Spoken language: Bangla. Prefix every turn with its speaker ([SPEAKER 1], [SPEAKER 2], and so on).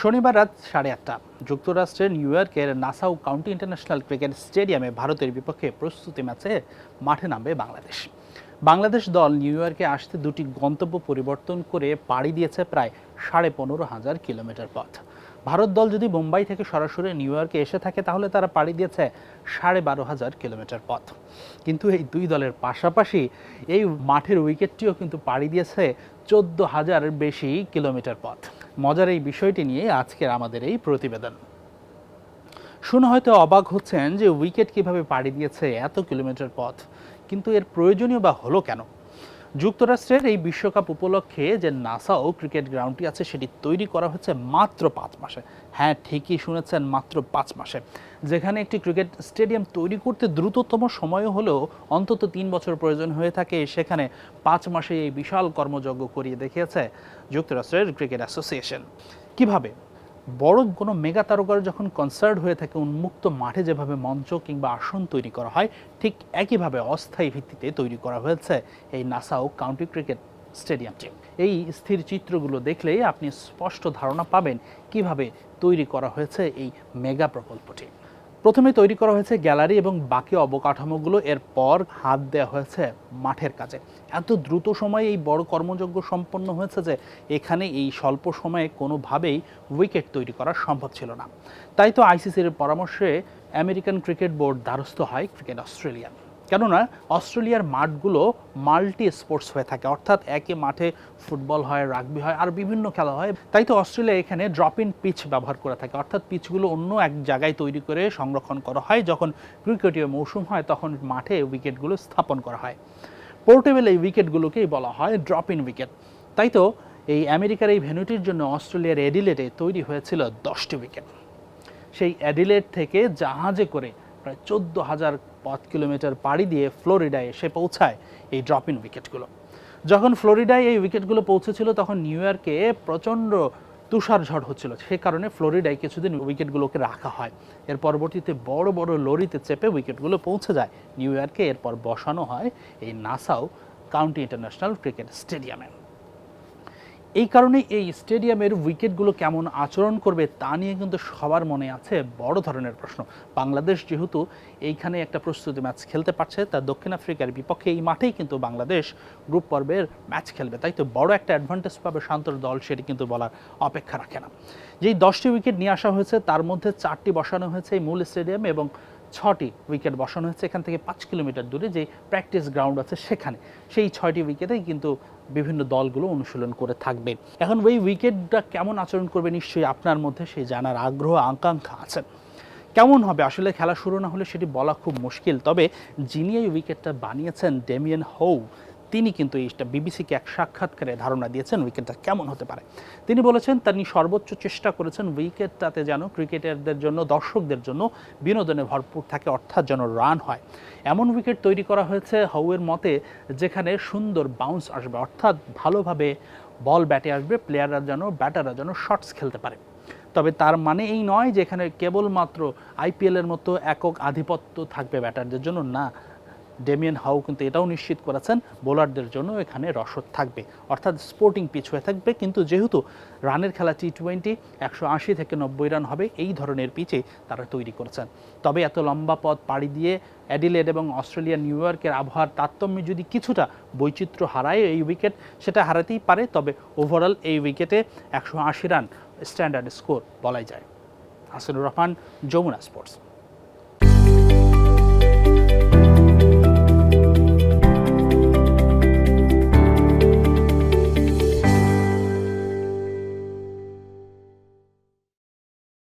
[SPEAKER 1] শনিবার রাত সাড়ে আটটা যুক্তরাষ্ট্রের নিউ ইয়র্কের নাসাউ কাউন্টি ইন্টারন্যাশনাল ক্রিকেট স্টেডিয়ামে ভারতের বিপক্ষে প্রস্তুতি ম্যাচে মাঠে নামবে বাংলাদেশ। বাংলাদেশ দল নিউ ইয়র্কে আসতে দুটি গন্তব্য পরিবর্তন করে পাড়ি দিয়েছে প্রায় সাড়ে পনেরো হাজার কিলোমিটার পথ। ভারত দল যদি মুম্বাই থেকে সরাসরি নিউ ইয়র্কে এসে থাকে, তাহলে তারা পাড়ি দিয়েছে সাড়ে বারো হাজার কিলোমিটার পথ। কিন্তু এই দুই দলের পাশাপাশি এই মাঠের উইকেটটিও কিন্তু পাড়ি দিয়েছে চোদ্দ হাজার বেশি কিলোমিটার পথ। মজার এই বিষয়টি নিয়ে আজকের আমাদের এই প্রতিবেদন। শুনে হয়তো অবাক হচ্ছেন যে উইকেট কীভাবে পাড়ি দিয়েছে এত কিলোমিটার পথ, কিন্তু এর প্রয়োজনীয় বা হলো কেন? যুক্তরাষ্ট্রের এই বিশ্বকাপ উপলক্ষে যে নাসাও ক্রিকেট গ্রাউন্ডটি আছে, সেটি তৈরি করা হচ্ছে মাত্র পাঁচ মাসে। হ্যাঁ ঠিকই শুনেছেন, মাত্র পাঁচ মাসে। যেখানে একটি ক্রিকেট স্টেডিয়াম তৈরি করতে দ্রুততম সময় হলেও অন্তত তিন বছর প্রয়োজন হয়ে থাকে, সেখানে পাঁচ মাসে এই বিশাল কর্মযজ্ঞ করিয়ে দেখিয়েছে যুক্তরাষ্ট্রের ক্রিকেট অ্যাসোসিয়েশন। কীভাবে? বড় কোনো মেগা তারকার যখন কনসার্ট হয়ে থাকে, উন্মুক্ত মাঠে যেভাবে মঞ্চ কিংবা আসন তৈরি করা হয়, ঠিক একইভাবে অস্থায়ী ভিত্তিতে তৈরি করা হয়েছে এই নাসাও কাউন্টি ক্রিকেট স্টেডিয়ামটি। এই স্থির চিত্রগুলো দেখলে আপনি স্পষ্ট ধারণা পাবেন কীভাবে তৈরি করা হয়েছে এই মেগা প্রকল্পটি। প্রথমে তৈরি করা হয়েছে গ্যালারি এবং বাকি অবকাঠামোগুলো, এরপর হাত দেওয়া হয়েছে মাঠের কাজে। এত দ্রুত সময়ে এই বড় কর্মযজ্ঞ সম্পন্ন হয়েছে যে, এখানে এই স্বল্প সময়ে কোনোভাবেই উইকেট তৈরি করা সম্ভব ছিল না। তাই তো আইসিসির পরামর্শে আমেরিকান ক্রিকেট বোর্ড দ্বারস্থ হয় ক্রিকেট অস্ট্রেলিয়া। কেননা অস্ট্রেলিয়ার মাঠগুলো মাল্টি স্পোর্টস হয়ে থাকে। অর্থাৎ একই মাঠে ফুটবল হয়, রাগবি হয় আর বিভিন্ন খেলা হয়। তাই তো অস্ট্রেলিয়া এখানে ড্রপ ইন পিচ ব্যবহার করে থাকে। অর্থাৎ পিচগুলো অন্য এক জায়গায় তৈরি করে সংরক্ষণ করা হয়। যখন ক্রিকেটীয় মৌসুম হয়, তখন মাঠে উইকেটগুলো স্থাপন করা হয়। পোর্টেবল এই উইকেটগুলোকেই বলা হয় ড্রপ ইন উইকেট তাই তো এই আমেরিকার এই ভেন্যুটির জন্য অস্ট্রেলিয়ার এডিলেটে তৈরি হয়েছিল দশটি উইকেট। সেই অ্যাডিলেট থেকে জাহাজে করে প্রায় চোদ্দ হাজার পাঁচ কিলোমিটার পাড়ি দিয়ে ফ্লোরিডায় এসে পৌঁছায় এই ড্রপ ইন উইকেটগুলো যখন ফ্লোরিডায় এই উইকেটগুলো পৌঁছেছিল, তখন নিউ ইয়র্কে প্রচণ্ড তুষার ঝড় হচ্ছিল। সে কারণে ফ্লোরিডায় কিছুদিন উইকেটগুলোকে রাখা হয়। এর পরবর্তীতে বড় বড় লরিতে চেপে উইকেটগুলো পৌঁছে যায়। নিউ ইয়র্কে এরপর বসানো হয় এই নাসাও কাউন্টি ইন্টারন্যাশনাল ক্রিকেট স্টেডিয়ামে। এই কারণে এই স্টেডিয়ামের উইকেটগুলো কেমন আচরণ করবে তা নিয়ে কিন্তু সবার মনে আছে বড় ধরনের প্রশ্ন। বাংলাদেশ যেহেতু এইখানে একটা প্রস্তুতি ম্যাচ খেলতে পারছে, তা দক্ষিণ আফ্রিকার বিপক্ষে এই মাঠেই কিন্তু বাংলাদেশ গ্রুপ পর্বের ম্যাচ খেলবে। তাই তো বড় একটা অ্যাডভান্টেজ পাবে শান্তর দল, সেটি কিন্তু বলার অপেক্ষা রাখে না। যেই দশটি উইকেট নিয়ে আসা হয়েছে, তার মধ্যে চারটি বসানো হয়েছে এই মূল স্টেডিয়ামে এবং ছটি উইকেট বসানো হয়েছে। এখান থেকে পাঁচ কিলোমিটার দূরে যে প্র্যাকটিস গ্রাউন্ড আছে সেখানে। সেই ছয়টি উইকেটেই কিন্তু বিভিন্ন দলগুলো অনুশীলন করে থাকবে। এখন ওই উইকেটটা কেমন আচরণ করবে নিশ্চয়ই আপনার মধ্যে সেই জানার আগ্রহ, আকাঙ্ক্ষা আছে। কেমন হবে? আসলে খেলা শুরু না হলে সেটি বলা খুব মুশকিল। তবে যিনি এই উইকেটটা বানিয়েছেন, ডেমিয়ান হৌ তিনি কিন্তু এইটা বিবিসিকে এক সাক্ষাৎকারে ধারণা দিয়েছেন উইকেটটা কেমন হতে পারে। তিনি বলেছেন, তিনি সর্বোচ্চ চেষ্টা করেছেন উইকেটটাতে যেন ক্রিকেটারদের জন্য, দর্শকদের জন্য বিনোদনে ভরপুর থাকে, অর্থাৎ যেন রান হয়। এমন উইকেট তৈরি করা হয়েছে হাউয়ের মতে, যেখানে সুন্দর বাউন্স আসবে, অর্থাৎ ভালোভাবে বল ব্যাটে আসবে প্লেয়াররা যেন ব্যাটাররা যেন শর্টস খেলতে পারে। তবে তার মানে এই নয় যে এখানে কেবলমাত্র আইপিএলের মতো একক আধিপত্য থাকবে ব্যাটারদের জন্য? না ডেমিয়ান হাউ কিন্তু এটাও নিশ্চিত করেছেন, বোলারদের জন্য এখানে রসদ থাকবে। অর্থাৎ স্পোর্টিং পিচ হয়ে থাকবে, কিন্তু যেহেতু রানের খেলা টি টোয়েন্টি একশো আশি থেকে নব্বই রান হবে, এই ধরনের পিচে তারা তৈরি করেছেন। তবে এত লম্বা পথ পাড়ি দিয়ে অ্যাডিলেড এবং অস্ট্রেলিয়া নিউ ইয়র্কের আবহাওয়ার তারতম্যে যদি কিছুটা বৈচিত্র্য হারায় এই উইকেট, সেটা হারাতেই পারে, তবে ওভারঅল এই উইকেটে একশো আশি রান স্ট্যান্ডার্ড স্কোর বলাই যায়। হাসিনুর রহমান, যমুনা স্পোর্টস